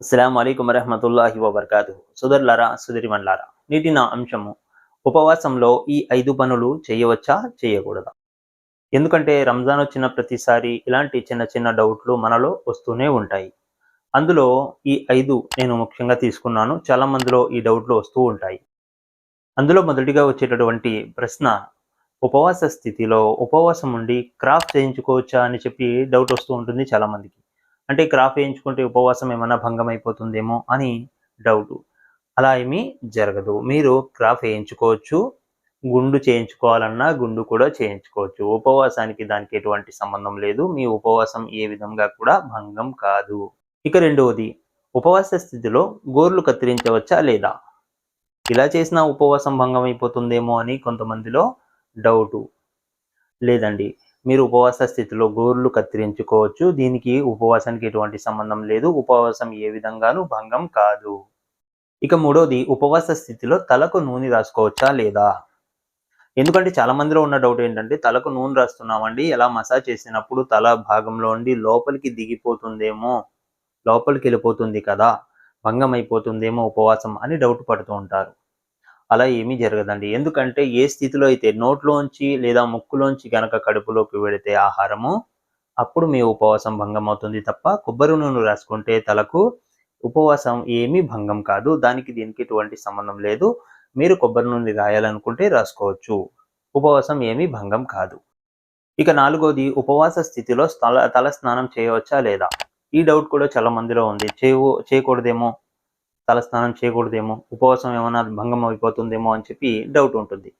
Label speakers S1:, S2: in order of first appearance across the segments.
S1: అస్సలం అయికం వరహమతుల్లాహి వబర్కాతు సుదర్లరా సుదరిమన్లారా నీటి నా అంశము. ఉపవాసంలో ఈ ఐదు పనులు చేయవచ్చా? చేయకూడదా? ఎందుకంటే రంజాన్ వచ్చిన ప్రతిసారి ఇలాంటి చిన్న చిన్న డౌట్లు మనలో వస్తూనే ఉంటాయి. అందులో ఈ ఐదు నేను ముఖ్యంగా తీసుకున్నాను. చాలా మందిలో ఈ డౌట్లు వస్తూ ఉంటాయి. అందులో మొదటిగా వచ్చేటటువంటి ప్రశ్న ఉపవాస స్థితిలో ఉపవాసం ఉండి క్రాఫ్ట్ చేయించుకోవచ్చా అని చెప్పి డౌట్ వస్తూ ఉంటుంది చాలా మందికి అంటే క్రాఫ్ వేయించుకుంటే ఉపవాసం ఏమైనా భంగం అయిపోతుందేమో అని డౌట్ అలా ఏమీ జరగదు. మీరు క్రాఫ్ వేయించుకోవచ్చు గుండు చేయించుకోవాలన్నా గుండు కూడా చేయించుకోవచ్చు. ఉపవాసానికి దానికి ఎటువంటి సంబంధం లేదు. మీ ఉపవాసం ఏ విధంగా కూడా భంగం కాదు. ఇక రెండవది ఉపవాస స్థితిలో గోర్లు కత్తిరించవచ్చా లేదా? ఇలా చేసినా ఉపవాసం భంగం అయిపోతుందేమో అని కొంతమందిలో డౌటు లేదండి. మీరు ఉపవాస స్థితిలో గోర్లు కత్తిరించుకోవచ్చు. దీనికి ఉపవాసానికి ఎటువంటి సంబంధం లేదు. ఉపవాసం ఏ విధంగానూ భంగం కాదు. ఇక మూడోది ఉపవాస స్థితిలో తలకు నూనె రాసుకోవచ్చా లేదా? ఎందుకంటే చాలా మందిలో ఉన్న డౌట్ ఏంటంటే తలకు నూనె రాస్తున్నామండి ఎలా మసాజ్ చేసినప్పుడు తల భాగంలో ఉండి లోపలికి దిగిపోతుందేమో లోపలికి వెళ్ళిపోతుంది కదా భంగం అయిపోతుందేమో ఉపవాసం అని డౌట్ పడుతూ ఉంటారు. అలా ఏమీ జరగదండి. ఎందుకంటే ఏ స్థితిలో అయితే నోట్లోంచి లేదా ముక్కులోంచి గనక కడుపులోకి వెడితే ఆహారము అప్పుడు మీ ఉపవాసం భంగం అవుతుంది తప్ప కొబ్బరి నూనె రాసుకుంటే తలకు ఉపవాసం ఏమీ భంగం కాదు. దానికి దీనికి ఎటువంటి సంబంధం లేదు. మీరు కొబ్బరి నూనె రాయాలనుకుంటే రాసుకోవచ్చు. ఉపవాసం ఏమీ భంగం కాదు. ఇక నాలుగోది ఉపవాస స్థితిలో తల తల స్నానం చేయవచ్చా లేదా? ఈ డౌట్ కూడా చాలా మందిలో ఉంది. చేయవు చేయకూడదేమో? తలస్నానం చేయకూడదేమో ఉపవాసం ఏమైనా భంగం అయిపోతుందేమో అని చెప్పి డౌట్ ఉంటుంది.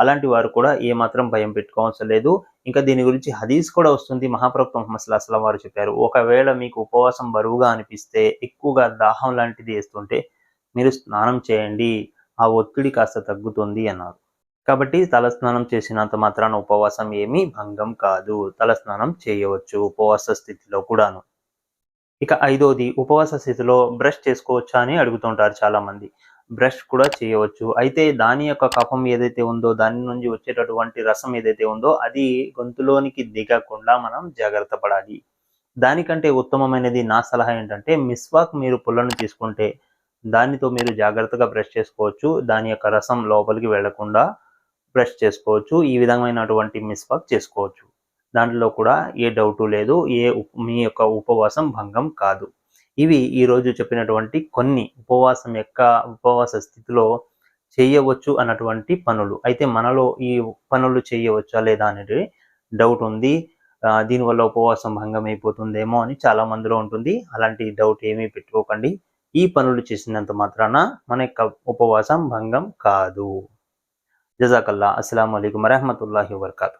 S1: అలాంటి వారు కూడా ఏమాత్రం భయం పెట్టుకోవాల్సిన లేదు. ఇంకా దీని గురించి హదీస్ కూడా వస్తుంది. మహాప్రభుత్వం మహమ్మద్ అస్లాం వారు చెప్పారు ఒకవేళ మీకు ఉపవాసం బరువుగా అనిపిస్తే ఎక్కువగా దాహం లాంటిది వేస్తుంటే మీరు స్నానం చేయండి. ఆ ఒత్తిడి కాస్త తగ్గుతుంది అన్నారు. కాబట్టి తలస్నానం చేసినంత మాత్రాన ఉపవాసం ఏమీ భంగం కాదు. తలస్నానం చేయవచ్చు ఉపవాస స్థితిలో కూడాను. ఇక ఐదోది ఉపవాస స్థితిలో బ్రష్ చేసుకోవచ్చా అని అడుగుతుంటారు చాలా మంది బ్రష్ కూడా చేయవచ్చు. అయితే దాని యొక్క కఫం ఏదైతే ఉందో దాని నుంచి వచ్చేటటువంటి రసం ఏదైతే ఉందో అది గొంతులోనికి దిగకుండా మనం జాగ్రత్త పడాలి. దానికంటే ఉత్తమమైనది నా సలహా ఏంటంటే మిస్వాక్ మీరు పుల్లను తీసుకుంటే దానితో మీరు జాగ్రత్తగా బ్రష్ చేసుకోవచ్చు. దాని యొక్క రసం లోపలికి వెళ్ళకుండా బ్రష్ చేసుకోవచ్చు. ఈ విధమైనటువంటి మిస్వాక్ చేసుకోవచ్చు. దాంట్లో కూడా ఏ డౌటు లేదు ఏ మీ యొక్క ఉపవాసం భంగం కాదు. ఇవి ఈరోజు చెప్పినటువంటి కొన్ని ఉపవాసం యొక్క ఉపవాస స్థితిలో చేయవచ్చు అన్నటువంటి పనులు. అయితే మనలో ఈ పనులు చేయవచ్చా లేదా అనేది డౌట్ ఉంది. దీనివల్ల ఉపవాసం భంగం అయిపోతుందేమో అని చాలా మందిలో ఉంటుంది. అలాంటి డౌట్ ఏమీ పెట్టుకోకండి. ఈ పనులు చేసినంత మాత్రాన మన యొక్క ఉపవాసం భంగం కాదు. జజాకల్లా. అస్సలం అయికం వరహమూల వబర్కాతు.